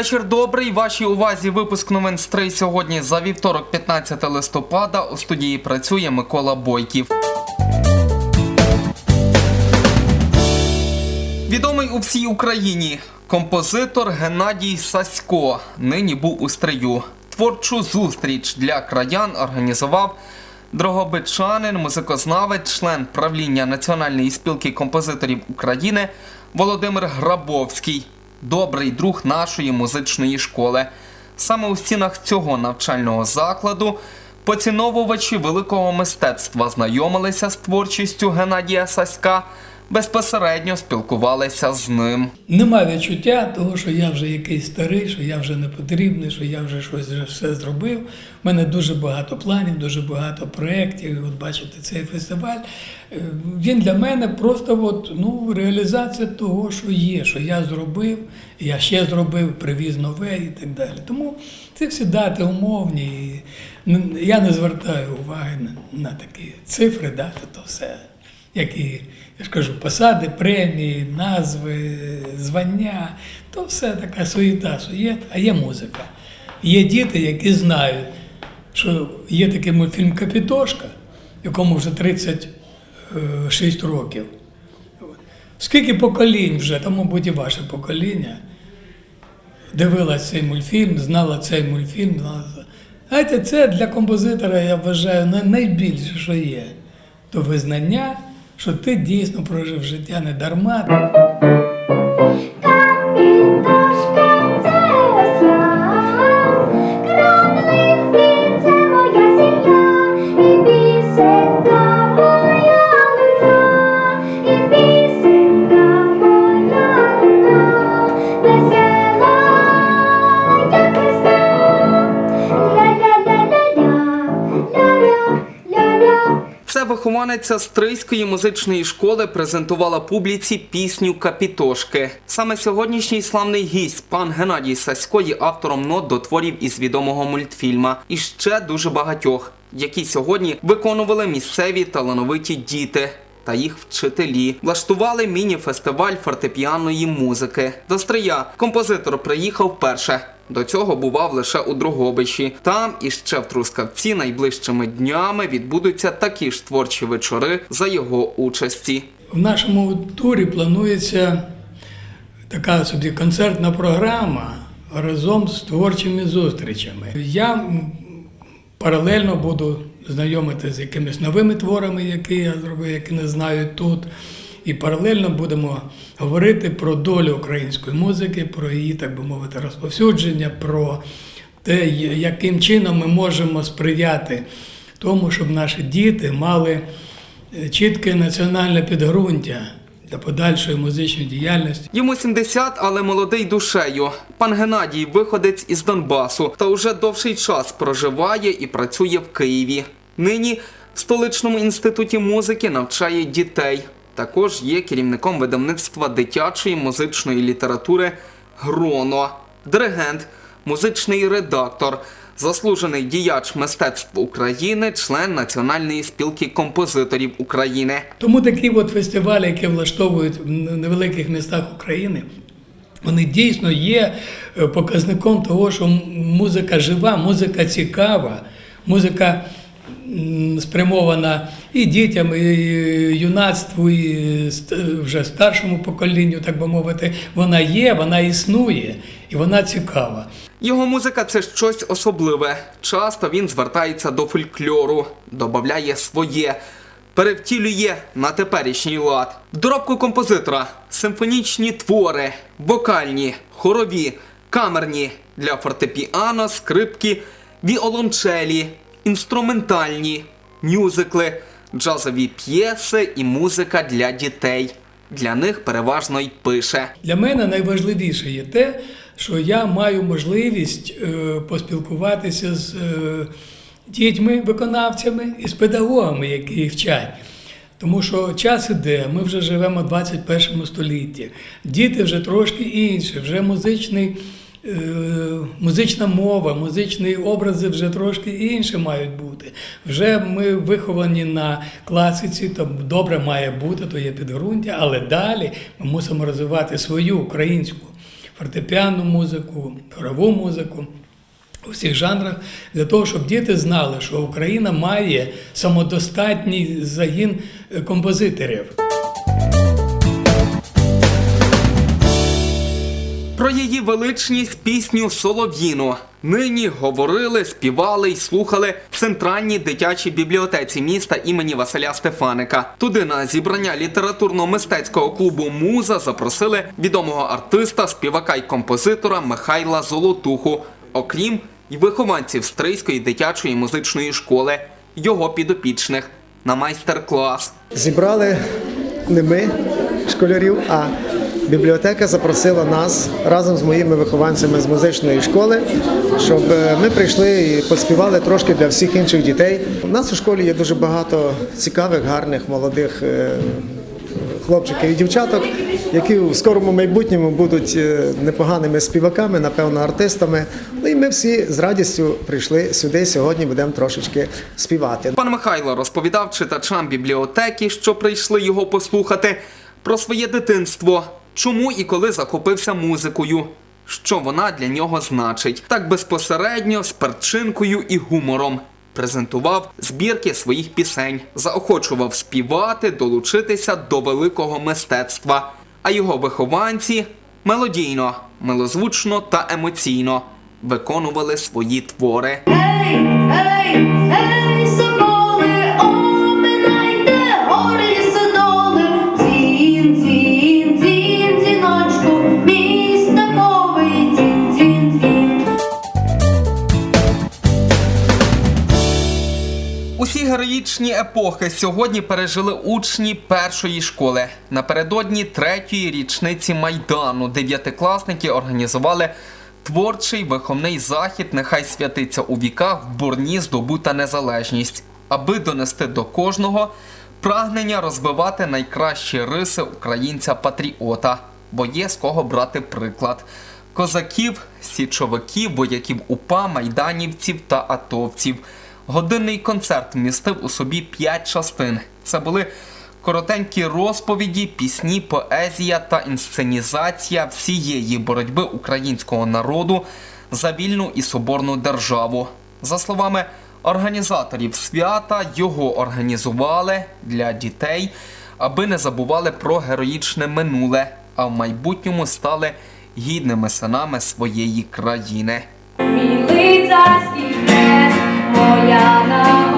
Вечір добрий. Вашій увазі випуск новин з 3 сьогодні за вівторок, 15 листопада. У студії працює Микола Бойків. Відомий у всій Україні композитор Геннадій Сасько нині був у стрию. Творчу зустріч для краян організував дрогобичанин, музикознавець, член правління Національної спілки композиторів України Володимир Грабовський, добрий друг нашої музичної школи. Саме у стінах цього навчального закладу поціновувачі великого мистецтва знайомилися з творчістю Геннадія Саська, безпосередньо спілкувалися з ним. Нема відчуття того, що я вже якийсь старий, що я вже не потрібний, що я вже щось все зробив. У мене дуже багато планів, дуже багато проєктів. От бачите, цей фестиваль. е, Він для мене просто от, ну, реалізація того, що є, що я зробив, я ще зробив, привіз нове і так далі. Тому це всі дати умовні. Я не звертаю уваги на, на такі цифри, дати, то все які, я ж кажу, посади, премії, назви, звання, то все така суєта, суєт, а є музика. Є діти, які знають, що є такий мультфільм Капітошка, якому вже 36 років. Скільки поколінь вже, там, мабуть, і ваше покоління, дивилась цей мультфільм, знала цей мультфільм. Знала... Знаєте, це для композитора, я вважаю, найбільше, що є. То визнання, що ти дійсно прожив життя не дарма. Вихованиця Стрийської музичної школи презентувала публіці пісню Капітошки. Саме сьогоднішній славний гість, пан Геннадій Сасько, є автором нот до творів із відомого мультфільма і ще дуже багатьох, які сьогодні виконували місцеві талановиті діти. Та їх вчителі влаштували міні-фестиваль фортепіанної музики. До Стрия композитор приїхав вперше. До цього бував лише у Дрогобичі. Там і ще в Трускавці найближчими днями відбудуться такі ж творчі вечори за його участі. В нашому турі планується така собі концертна програма разом з творчими зустрічами. Я паралельно буду знайомити з якимись новими творами, які я зробив, які не знають тут. І паралельно будемо говорити про долю української музики, про її, так би мовити, розповсюдження, про те, яким чином ми можемо сприяти тому, щоб наші діти мали е, чітке національне підґрунтя для подальшої музичної діяльності. Йому 70, але молодий душею. Пан Геннадій виходець із Донбасу та уже довший час проживає і працює в Києві. Нині в столичному інституті музики навчає дітей. Також є керівником видавництва дитячої музичної літератури Гроно, диригент, музичний редактор, заслужений діяч мистецтв України, член Національної спілки композиторів України. Тому такі от фестивалі, які влаштовують в невеликих містах України, вони дійсно є е, показником того, що музика жива, музика цікава, музика спрямована і дітям, і юнацтву, і вже старшому поколінню, так би мовити. Вона є, вона існує і вона цікава. Його музика це щось особливе. Часто він звертається до фольклору, додає своє, перевтілює на теперішній лад. Доробку композитора симфонічні твори, вокальні, хорові, камерні для фортепіано, скрипки, віолончелі, інструментальні, мюзикли, джазові п'єси і музика для дітей. Для них переважно й пише. Для мене найважливіше є те, що я маю можливість е, поспілкуватися з е, дітьми, виконавцями і з педагогами, які їх вчать. Тому що час іде, ми вже живемо в 21 столітті. Діти вже трошки інші, вже музичний, музична мова, музичні образи вже трошки інші мають бути. Вже ми виховані на класиці, то добре має бути, то є підґрунтя, але далі ми мусимо розвивати свою українську фортепіанну музику, хорову музику. У всіх жанрах для того, щоб діти знали, що Україна має самодостатній загін е, композиторів. Про її величність пісню Солов'їну нині говорили, співали й слухали в центральній дитячій бібліотеці міста імені Василя Стефаника. Туди на зібрання літературно-мистецького клубу Муза запросили відомого артиста, співака й композитора Михайла Золотуху, окрім й вихованців Стрийської дитячої музичної школи, його підопічних на майстер-клас. Зібрали не ми, школярів, а бібліотека запросила нас разом з моїми вихованцями з музичної школи, щоб е, ми прийшли і поспівали трошки для всіх інших дітей. У нас у школі є дуже багато цікавих, гарних, молодих е, хлопчиків і дівчаток, які в скорому майбутньому будуть е, непоганими співаками, напевно, артистами. Ну і ми всі з радістю прийшли сюди. Сьогодні будемо трошечки співати. Пан Михайло розповідав читачам бібліотеки, що прийшли його послухати, про своє дитинство, чому і коли захопився музикою, що вона для нього значить, так безпосередньо з перчинкою і гумором. Презентував збірки своїх пісень, заохочував співати, долучитися до великого мистецтва. А його вихованці мелодійно, милозвучно та емоційно виконували свої твори. Ей, ей, ей, героїчні епохи сьогодні пережили учні першої школи. Напередодні третьої річниці майдану дев'ятикласники організували творчий виховний захід. Нехай святиться у віках в бурні здобута незалежність, аби донести до кожного прагнення розвивати найкращі риси українця-патріота, бо є з кого брати приклад. Козаків, січовиків, вояків УПА, майданівців та атовців. Годинний концерт містив у собі п'ять частин. Це були коротенькі розповіді, пісні, поезія та інсценізація всієї боротьби українського народу за вільну і соборну державу. За словами організаторів свята, його організували для дітей, аби не забували про героїчне минуле, а в майбутньому стали гідними синами своєї країни. Мій лицарський хрест, моя нагорода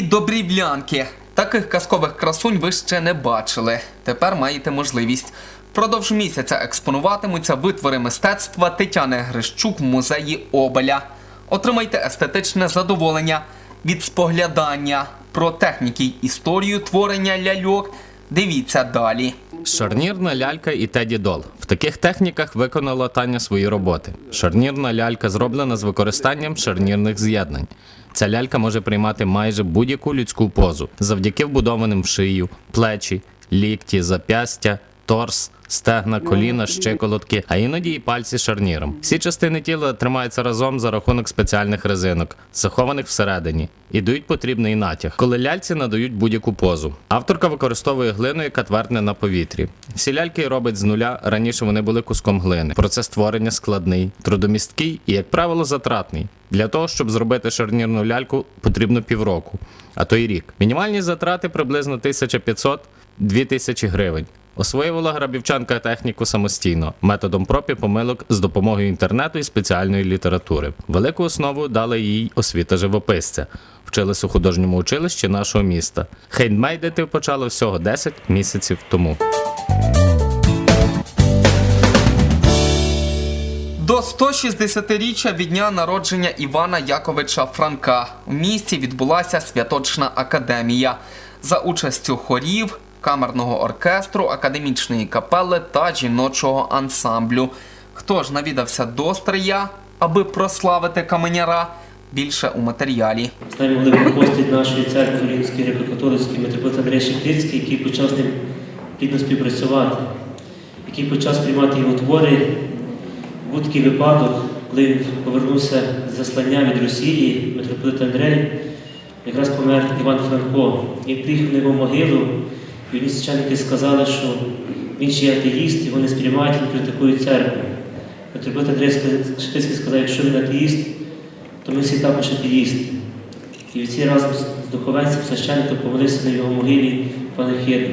від добрівлянки. Таких казкових красунь ви ще не бачили. Тепер маєте можливість. Впродовж місяця експонуватимуться витвори мистецтва Тетяни Грищук в музеї Обеля. Отримайте естетичне задоволення від споглядання про техніки й історію творення ляльок. Дивіться далі. Шарнірна лялька і Теді Дол. В таких техніках виконала Таня свої роботи. Шарнірна лялька зроблена з використанням шарнірних з'єднань. Ця лялька може приймати майже будь-яку людську позу завдяки вбудованим в шию, плечі, лікті, зап'ястя, торс, стегна, коліна, щиколотки, а іноді і пальці шарніром. Всі частини тіла тримаються разом за рахунок спеціальних резинок, захованих всередині, і дають потрібний натяг, коли ляльці надають будь-яку позу. Авторка використовує глину, яка твердне на повітрі. Всі ляльки робить з нуля. Раніше вони були куском глини. Процес створення складний, трудомісткий і, як правило, затратний. Для того, щоб зробити шарнірну ляльку, потрібно півроку, а то й рік. Мінімальні затрати приблизно 1500-2000 гривень. Освоювала грабівчанка техніку самостійно, методом проб і помилок з допомогою інтернету і спеціальної літератури. Велику основу дала їй освіта живописця. Вчилась у художньому училищі нашого міста. Хейндмейдити почала всього 10 місяців тому. До 160-річчя від дня народження Івана Яковича Франка в місті відбулася святочна академія за участю хорів, камерного оркестру, академічної капели та жіночого ансамблю. Хто ж навідався до Стрия, аби прославити каменяра? Більше у матеріалі. Нами були постать нашої церкви Римської греко-католицької митрополит Андрій Шептицький, який почав з ним плідно співпрацювати, який почав сприймати його твори. Був такий випадок, коли він повернувся з заслання від Росії, митрополит Андрей, якраз помер Іван Франко. Він приїхав на його могилу, і священники сказали, що він ще є атеїст, його не сприймають, він критикує церкву. Митрополит Андрей Шептицький сказав, якщо він атеїст, то ми всі також атеїсти. І всі разом з духовенцем священником помолився на його могилі панахиду.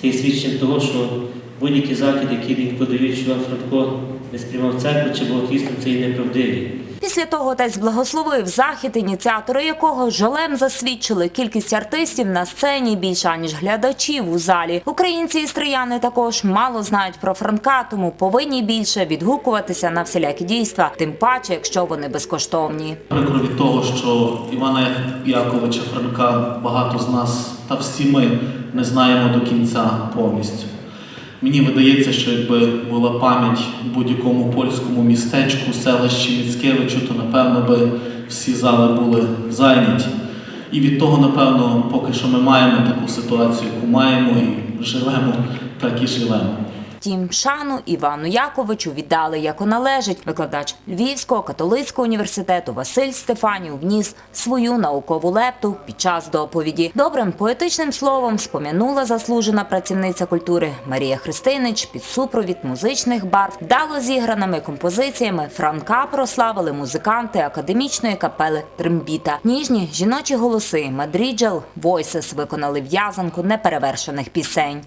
Це є свідченням того, що будь-які закиди, які він подають, що Іван Франко не сприймав церкву чи був атеїстом, це є неправдиві. Після того отець благословив захід, ініціатори якого жалем засвідчили кількість артистів на сцені більша ніж глядачів у залі. Українці і стрияни також мало знають про Франка, тому повинні більше відгукуватися на всілякі дійства, тим паче, якщо вони безкоштовні. Прикро від того, що Івана Яковича Франка багато з нас та всі ми не знаємо до кінця повністю. Мені видається, що якби була пам'ять у будь-якому польському містечку, селищі Міцкевичу, то напевно би всі зали були зайняті. І від того, напевно, поки що ми маємо таку ситуацію, яку маємо, і живемо, так і живемо. Втім, шану Івану Яковичу віддали як належить. Викладач Львівського католицького університету Василь Стефанів вніс свою наукову лепту під час доповіді. Добрим поетичним словом спомянула заслужена працівниця культури Марія Христинич під супровід музичних барв. Вдало зіграними композиціями Франка прославили музиканти академічної капели Трембіта. Ніжні жіночі голоси Мадріджел Войсес виконали в'язанку неперевершених пісень.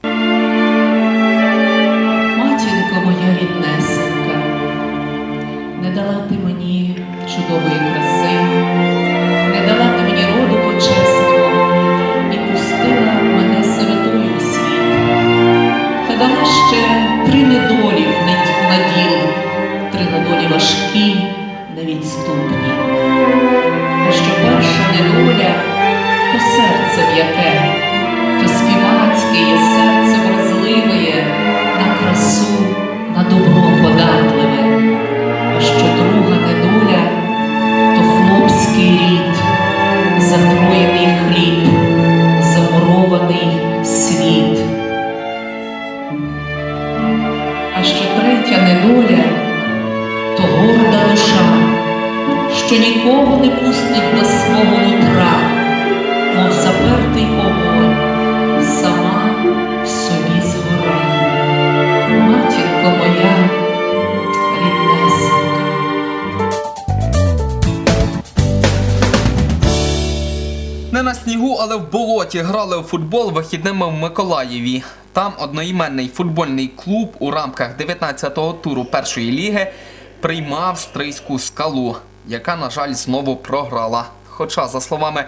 Але в болоті грали у футбол вихідними в Миколаєві. Там одноіменний футбольний клуб у рамках 19-го туру першої ліги приймав стрийську скалу, яка, на жаль, знову програла. Хоча, за словами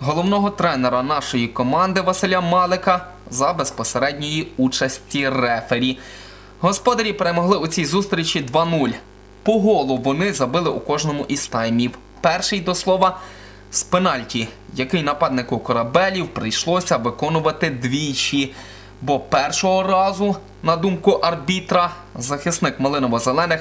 головного тренера нашої команди Василя Малика, за безпосередньої участі рефері. Господарі перемогли у цій зустрічі 2-0. По голу вони забили у кожному із таймів. Перший до слова з пенальті, який нападнику корабелів прийшлося виконувати двічі. Бо першого разу, на думку арбітра, захисник Малиново-Зелених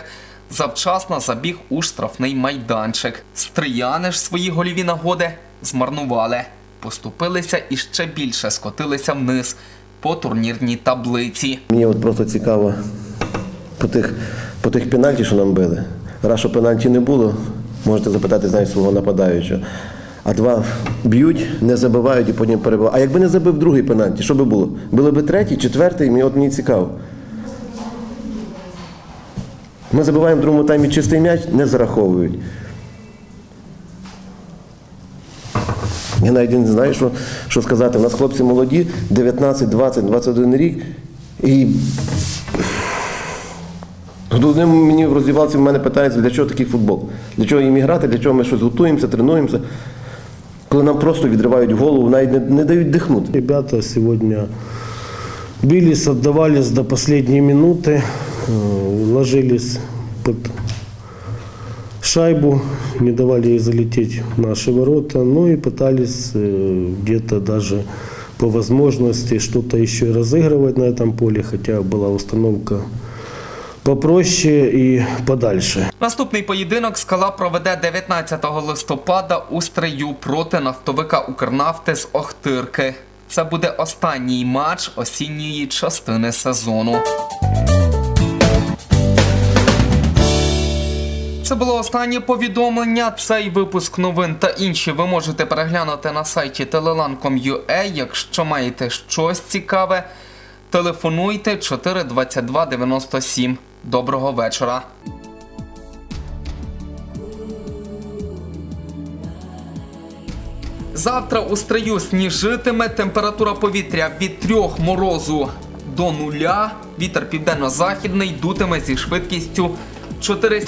завчасно забіг у штрафний майданчик. Стрияни ж свої гольові нагоди змарнували, поступилися і ще більше скотилися вниз по турнірній таблиці. Мені от просто цікаво по тих, по тих пенальті, що нам били. Раз, що пенальті не було, можете запитати знаєш, свого нападаючого. А два б'ють, не забивають і потім перебивають. А якби не забив другий пенальті, що би було? Були б третій, четвертий, мені от мені цікаво. Ми забиваємо в другому таймі чистий м'яч, не зараховують. Я навіть не знаю, що, що сказати. У нас хлопці молоді, 19, 20, 21 рік. І Тут мені в роздівалці в мене питаються, для чого такий футбол? Для чого їм грати, для чого ми щось готуємося, тренуємося Коли нам просто відривають голову, навіть не, не дають дихнути. Ребята сегодня бились, отдавались до последней минуты, э, ложились под шайбу, не давали ей залететь в наши ворота, ну и пытались э, где-то даже по возможности что-то еще и разыгрывать на этом поле, хотя была установка попроще и подальше. Наступний поєдинок скала проведе 19 листопада у стрию проти нафтовика Укрнафти з Охтирки. Це буде останній матч осінньої частини сезону. Це було останнє повідомлення. Цей випуск новин та інші ви можете переглянути на сайті telelan.com.ua. Якщо маєте щось цікаве, телефонуйте 422 97. Доброго вечора. Завтра у стрию сніжитиме температура повітря від 3 морозу до нуля. Вітер південно-західний дутиме зі швидкістю 4